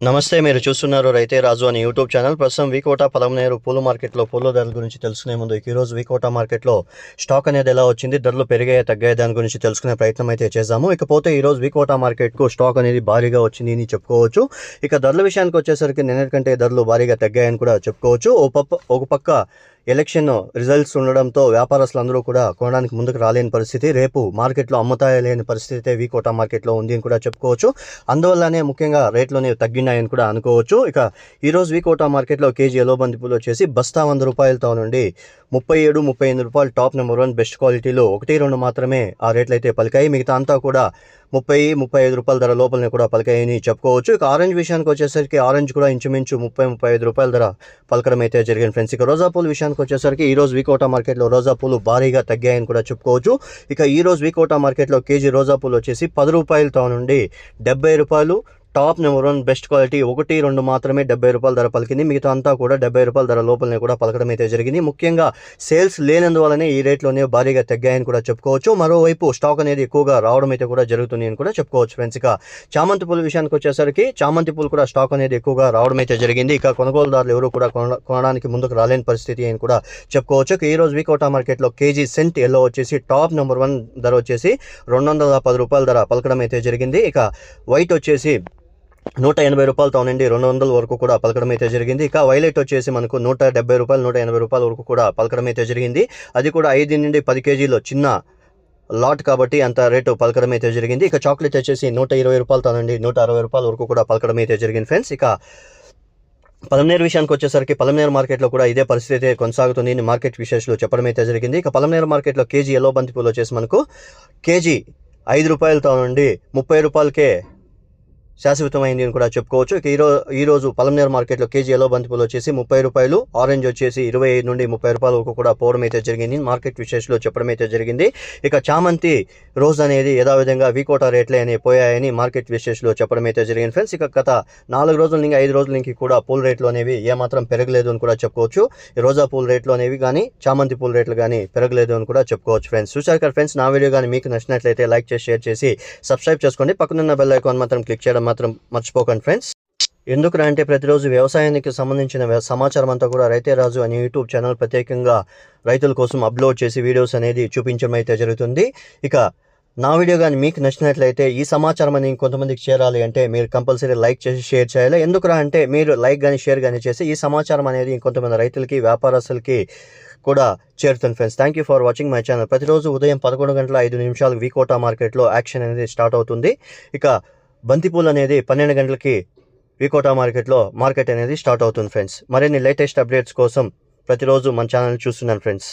నమస్తే మీరు చూస్తున్నారు రైతే రాజు అని యూట్యూబ్ ఛానల్. ప్రస్తుతం వికోట పలమనేరు పూల మార్కెట్లో పూల ధరల గురించి తెలుసుకునే ముందు ఈరోజు వికోట మార్కెట్లో స్టాక్ అనేది ఎలా వచ్చింది ధరలు పెరిగాయి తగ్గాయి దాని గురించి తెలుసుకునే ప్రయత్నం అయితే చేశాము ఇకపోతే ఈరోజు వికోట మార్కెట్కు స్టాక్ అనేది భారీగా వచ్చింది అని చెప్పుకోవచ్చు. ఇక ధరల విషయానికి వచ్చేసరికి నిన్నటికంటే ధరలు భారీగా తగ్గాయని కూడా చెప్పుకోవచ్చు. ఓ పక్క ఒక పక్క ఎలక్షన్ రిజల్ట్స్ ఉండడంతో వ్యాపారస్తులందరూ కూడా కొనడానికి ముందుకు రాలేని పరిస్థితి. రేపు మార్కెట్లో అమ్ముతాయ లేని పరిస్థితి అయితే వీకోటా మార్కెట్లో ఉంది అని కూడా చెప్పుకోవచ్చు. అందువల్లనే ముఖ్యంగా రేట్లోనే తగ్గినాయని కూడా అనుకోవచ్చు. ఇక ఈరోజు వీకోటా మార్కెట్లో కేజీ ఎలో బంతి పూలు వచ్చేసి బస్తా వంద రూపాయలతో నుండి ముప్పై ఏడు ముప్పై ఎనిమిది రూపాయలు టాప్ నెంబర్ వన్ బెస్ట్ క్వాలిటీలో ఒకటి రెండు మాత్రమే ఆ రేట్లు అయితే పలికాయి. మిగతా అంతా కూడా ముప్పై ముప్పై ఐదు రూపాయల ధర లోపలనే కూడా పలికాయని చెప్పుకోవచ్చు. ఇక ఆరెంజ్ విషయానికి వచ్చేసరికి ఆరెంజ్ కూడా ఇంచుమించు ముప్పై ముప్పై ఐదు రూపాయల ధర పలకడం అయితే జరిగింది ఫ్రెండ్స్. ఇక రోజా పూలు విషయానికి వచ్చేసరికి ఈ రోజు వీకోటా మార్కెట్లో రోజా పూలు భారీగా తగ్గాయని కూడా చెప్పుకోవచ్చు. ఇక ఈ రోజు వీకోటా మార్కెట్లో కేజీ రోజా పూలు వచ్చేసి పది రూపాయలతో నుండి డెబ్బై రూపాయలు top number one best quality ఒకటి రెండు మాత్రమే డెబ్బై రూపాయల ధర పలికింది. మిగతా అంతా కూడా డెబ్బై రూపాయల ధర లోపలనే కూడా పలకడం అయితే జరిగింది. ముఖ్యంగా సేల్స్ లేనందువల్లనే ఈ రేట్లోనే భారీగా తగ్గాయని కూడా చెప్పుకోవచ్చు. మరోవైపు స్టాక్ అనేది ఎక్కువగా రావడం అయితే కూడా జరుగుతుంది అని కూడా చెప్పుకోవచ్చు ఫ్రెండ్స్. ఇక చామంతి పూల విషయానికి వచ్చేసరికి చామంతి పూలు కూడా స్టాక్ అనేది ఎక్కువగా రావడం అయితే జరిగింది. ఇక కొనుగోలుదారులు ఎవరు కూడా కొన- కొనడానికి ముందుకు రాలేని పరిస్థితి అని కూడా చెప్పుకోవచ్చు. ఈ రోజు వీకోటా మార్కెట్లో కేజీ సెంట్ ఎల్లో వచ్చేసి టాప్ నెంబర్ వన్ ధర వచ్చేసి రెండు వందల పది రూపాయల ధర పలకడం అయితే జరిగింది. ఇక వైట్ వచ్చేసి నూట ఎనభై రూపాయలతో నుండి రెండు వందల వరకు కూడా పలకడం అయితే జరిగింది. ఇక వైలెట్ వచ్చేసి మనకు నూట డెబ్బై రూపాయలు నూట ఎనభై రూపాయల వరకు కూడా పలకడం అయితే జరిగింది. అది కూడా ఐదు నుండి పది కేజీలో చిన్న లాట్ కాబట్టి అంత రేటు పలకడం అయితే జరిగింది. ఇక చాక్లెట్ వచ్చేసి నూట ఇరవై రూపాయలతో నుండి నూట అరవై రూపాయల వరకు కూడా పలకడం అయితే జరిగింది ఫ్రెండ్స్. ఇక పలమనేరు విషయానికి వచ్చేసరికి పలమనేరు మార్కెట్లో కూడా ఇదే పరిస్థితి అయితే కొనసాగుతుంది. అని మార్కెట్ విశేషాలు చెప్పడం అయితే జరిగింది. ఇక పలమనేరు మార్కెట్లో కేజీ ఎల్లో బంతి పూలు వచ్చేసి మనకు కేజీ ఐదు రూపాయలతో నుండి ముప్పై రూపాయలకే శాశ్వతమైంది అని కూడా చెప్పుకోవచ్చు. ఇక ఈరో ఈరోజు పలమనేరు మార్కెట్లో కేజీ ఎల్లో బంతిపూలు వచ్చేసి ముప్పై రూపాయలు ఆరెంజ్ వచ్చేసి ఇరవై ఐదు నుండి ముప్పై రూపాయల వరకు కూడా పోవడం అయితే జరిగింది. మార్కెట్ విశేషంలో చెప్పడం అయితే జరిగింది. ఇక చామంతి రోజు అనేది యథావిధంగా వీకోటా రేట్లే అని పోయాయని మార్కెట్ విశేషంలో చెప్పడం అయితే జరిగింది. ఫ్రెండ్స్ ఇక గత నాలుగు రోజుల నుంచి ఐదు రోజుల నుంచి కూడా పూల రేట్లు అనేవి ఏమాత్రం పెరగలేదు అని కూడా చెప్పుకోవచ్చు. ఈ రోజా పూల రేట్లు అనేవి కానీ చామంతి పూల రేట్లు కానీ పెరగలేదు అని కూడా చెప్పుకోవచ్చు ఫ్రెండ్స్. చూసారు కదా ఫ్రెండ్స్ నా వీడియో కానీ మీకు నచ్చినట్లయితే లైక్ చేసి షేర్ చేసి సబ్స్క్రైబ్ చేసుకోండి. పక్కనున్న బెల్ ఐకాన్ మాత్రం క్లిక్ చేయడం మాత్రం మర్చిపోకండి ఫ్రెండ్స్. ఎందుకురా అంటే ప్రతిరోజు వ్యవసాయానికి సంబంధించిన సమాచారం అంతా కూడా రైతే రాజు అనే యూట్యూబ్ ఛానల్ ప్రత్యేకంగా రైతుల కోసం అప్లోడ్ చేసి వీడియోస్ అనేది చూపించడం అయితే జరుగుతుంది. ఇక నా వీడియో కానీ మీకు నచ్చినట్లయితే ఈ సమాచారం అని కొంతమందికి చేరాలి అంటే మీరు కంపల్సరీ లైక్ చేసి షేర్ చేయాలి. ఎందుకురా అంటే మీరు లైక్ కానీ షేర్ కానీ చేసి ఈ సమాచారం అనేది ఇంకొంతమంది రైతులకి వ్యాపారస్తులకి కూడా చేరుతుంది friends. Thank you for watching my channel. ప్రతిరోజు ఉదయం పదకొండు గంటల ఐదు నిమిషాలు వీకోటా మార్కెట్లో యాక్షన్ అనేది స్టార్ట్ అవుతుంది. ఇక బంతిపూలు అనేది పన్నెండు గంటలకి వికోటా మార్కెట్లో మార్కెట్ అనేది స్టార్ట్ అవుతుంది ఫ్రెండ్స్. మరిన్ని లేటెస్ట్ అప్డేట్స్ కోసం ప్రతిరోజు మన ఛానల్ చూస్తున్నాను ఫ్రెండ్స్.